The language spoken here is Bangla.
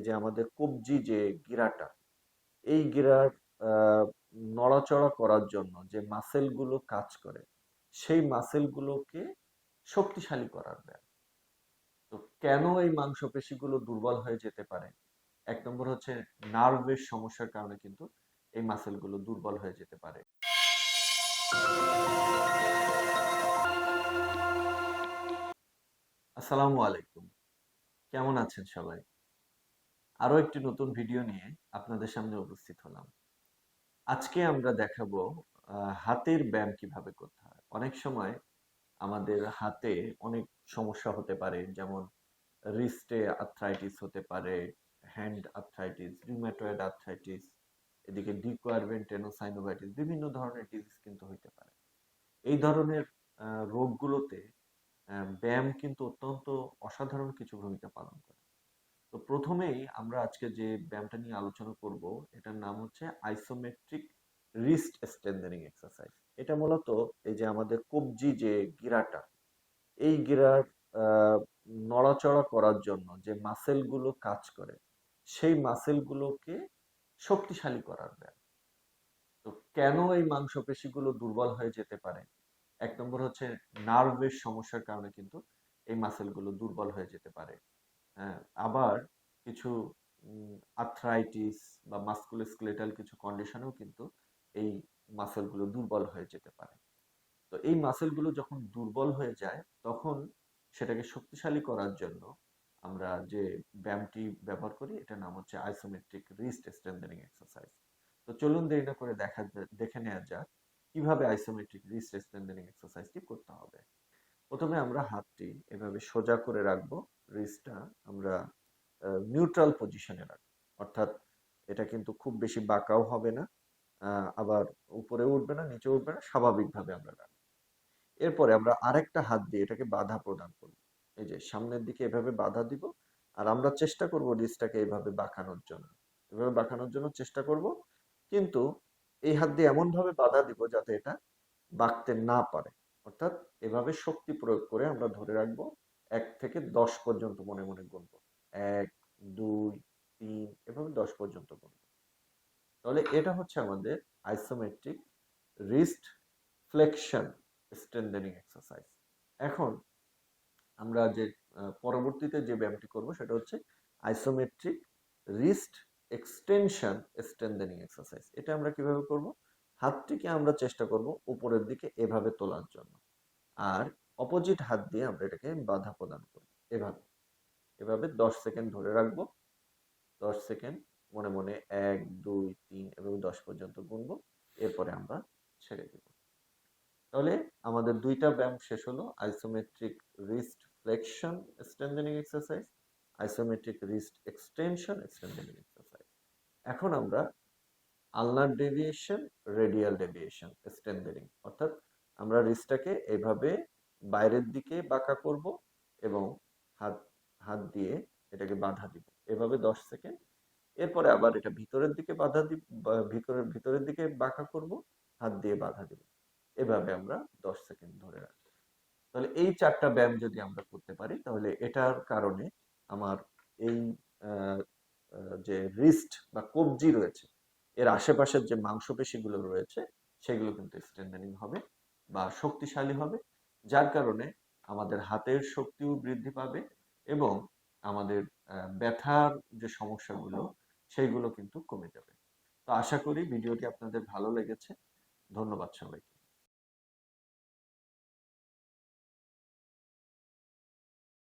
এই যে আমাদের কবজি যে গিরাটা, এই গিরার নড়াচড়া করার জন্য যে মাসেলগুলো কাজ করে, সেই মাসেলগুলোকে শক্তিশালী করার ব্যায়াম। তো কেন এই মাংসপেশিগুলো দুর্বল হয়ে যেতে পারে? এক নম্বর হচ্ছে নার্ভের সমস্যার কারণে কিন্তু এই মাসেলগুলো দুর্বল হয়ে যেতে পারে। আসসালামু আলাইকুম। কেমন আছেন সবাই? আরও একটি নতুন ভিডিও নিয়ে আপনাদের সামনে উপস্থিত হলাম। আজকে আমরা দেখাবো হাতের ব্যায়াম কীভাবে করতে হয়। অনেক সময় আমাদের হাতে অনেক সমস্যা হতে পারে, যেমন রিস্টে আর্থ্রাইটিস হতে পারে হ্যান্ড আর্থ্রাইটিস রিউম্যাটয়েড আর্থ্রাইটিস এদিকে ডিকোয়ারভেন্ট টেনোসাইনোভাইটিস বিভিন্ন ধরনের ডিজিজ কিন্তু হইতে পারে। এই ধরনের রোগগুলোতে ব্যায়াম কিন্তু অত্যন্ত অসাধারণ কিছু ভূমিকা পালন করে। তো প্রথমেই আমরা আজকে যে ব্যায়ামটা নিয়ে আলোচনা করব, এটার নাম হচ্ছে আইসোমেট্রিক রিস্ট স্ট্রেন্থেনিং এক্সারসাইজ এটা মূলত এই যে আমাদের কবজি যে গিরাটা, এই গিরার নড়াচড়া করার জন্য যে মাসেলগুলো কাজ করে, সেই মাসেলগুলোকে শক্তিশালী করার ব্যায়াম। তো কেন এই মাংসপেশিগুলো দুর্বল হয়ে যেতে পারে? এক নম্বর হচ্ছে নার্ভের সমস্যার কারণে কিন্তু এই মাসেলগুলো দুর্বল হয়ে যেতে পারে। আবার কিছু আর্থ্রাইটিস বা মাস্কুলোস্কেলেটাল কিছু কন্ডিশনেও কিন্তু এই মাসেলগুলো দুর্বল হয়ে যেতে পারে। তো এই মাসেলগুলো যখন দুর্বল হয়ে যায়, তখন সেটাকে শক্তিশালী করার জন্য আমরা যে ব্যায়ামটি ব্যবহার করি, এটার নাম হচ্ছে আইসোমেট্রিক রিস্ট স্ট্রেন্থেনিং এক্সারসাইজ তো চলুন দেরি না করে দেখা, দেখে নেওয়া যাক কীভাবে আইসোমেট্রিক রিস্ট স্ট্রেন্থেনিং এক্সারসাইজটি করতে হবে। প্রথমে আমরা হাতটি এভাবে সোজা করে রাখব। রিস্টটা আমরা নিউট্রাল পজিশনে রাখব। অর্থাৎ এটা কিন্তু খুব বেশি বাঁকাও হবে না আবার উপরে উঠবে না, নিচে উঠবে না, স্বাভাবিকভাবে আমরা রাখব। এরপরে আমরা আরেকটা হাত দিয়ে এটাকে বাধা প্রদান করব। এই যে সামনের দিকে এভাবে বাধা দিব, আর আমরা চেষ্টা করব রিস্টটাকে এইভাবে বাঁকানোর জন্য। এভাবে বাঁকানোর জন্য চেষ্টা করব, কিন্তু এই হাত দিয়ে এমন ভাবে বাধা দিব যাতে এটা বাঁকতে না পারে। অর্থাৎ এভাবে শক্তি প্রয়োগ করে আমরা ধরে রাখব এক থেকে দশ পর্যন্ত মনে মনে গুনবো। এক, দুই, তিন, এভাবে দশ পর্যন্ত গুনবো। তাহলে এটা হচ্ছে আমাদের isometric wrist flexion strengthening exercise এখন আমরা যে পরবর্তীতে যে ব্যায়ামটি করব সেটা হচ্ছে isometric wrist extension strengthening exercise এটা আমরা কীভাবে করব? হাতটিকে আমরা চেষ্টা করব উপরের দিকে এভাবে তোলার জন্য। আর অপোজিট হাত দিয়ে আমরা এটাকে বাধা প্রদান করব এভাবে। এভাবে দশ সেকেন্ড ধরে রাখব। দশ সেকেন্ড মনে মনে এক, দুই, তিন এবং দশ পর্যন্ত গুনবো। এরপরে আমরা ছেড়ে দেব। তাহলে আমাদের দুইটা ব্যায়াম শেষ হলো। Isometric wrist flexion strengthening exercise isometric wrist extension strengthening exercise এখন আমরা ulnar deviation radial deviation strengthening অর্থাৎ আমরা রিস্টটাকে এভাবে বাইরের দিকে বাঁকা করব এবং হাত হাত দিয়ে এটাকে বাধা দিব। এভাবে দশ সেকেন্ড। এরপরে আবার এটা ভিতরের দিকে বাধা দিব ভিতরের ভিতরের দিকে বাঁকা করব, হাত দিয়ে বাধা দিব। এভাবে আমরা দশ সেকেন্ড ধরে রাখব। তাহলে এই চারটা ব্যায়াম যদি আমরা করতে পারি, তাহলে এটার কারণে আমার এই যে রিস্ট বা কবজি রয়েছে, এর আশেপাশের যে মাংসপেশিগুলো রয়েছে, সেগুলো কিন্তু স্ট্রেন্থেনিং হবে বা শক্তিশালী হবে। যার কারণে আমাদের হাতের শক্তিও বৃদ্ধি পাবে এবং আমাদের ব্যথার যে সমস্যাগুলো, সেইগুলো কিন্তু কমে যাবে। তো আশা করি ভিডিওটি আপনাদের ভালো লেগেছে। ধন্যবাদ সবাইকে।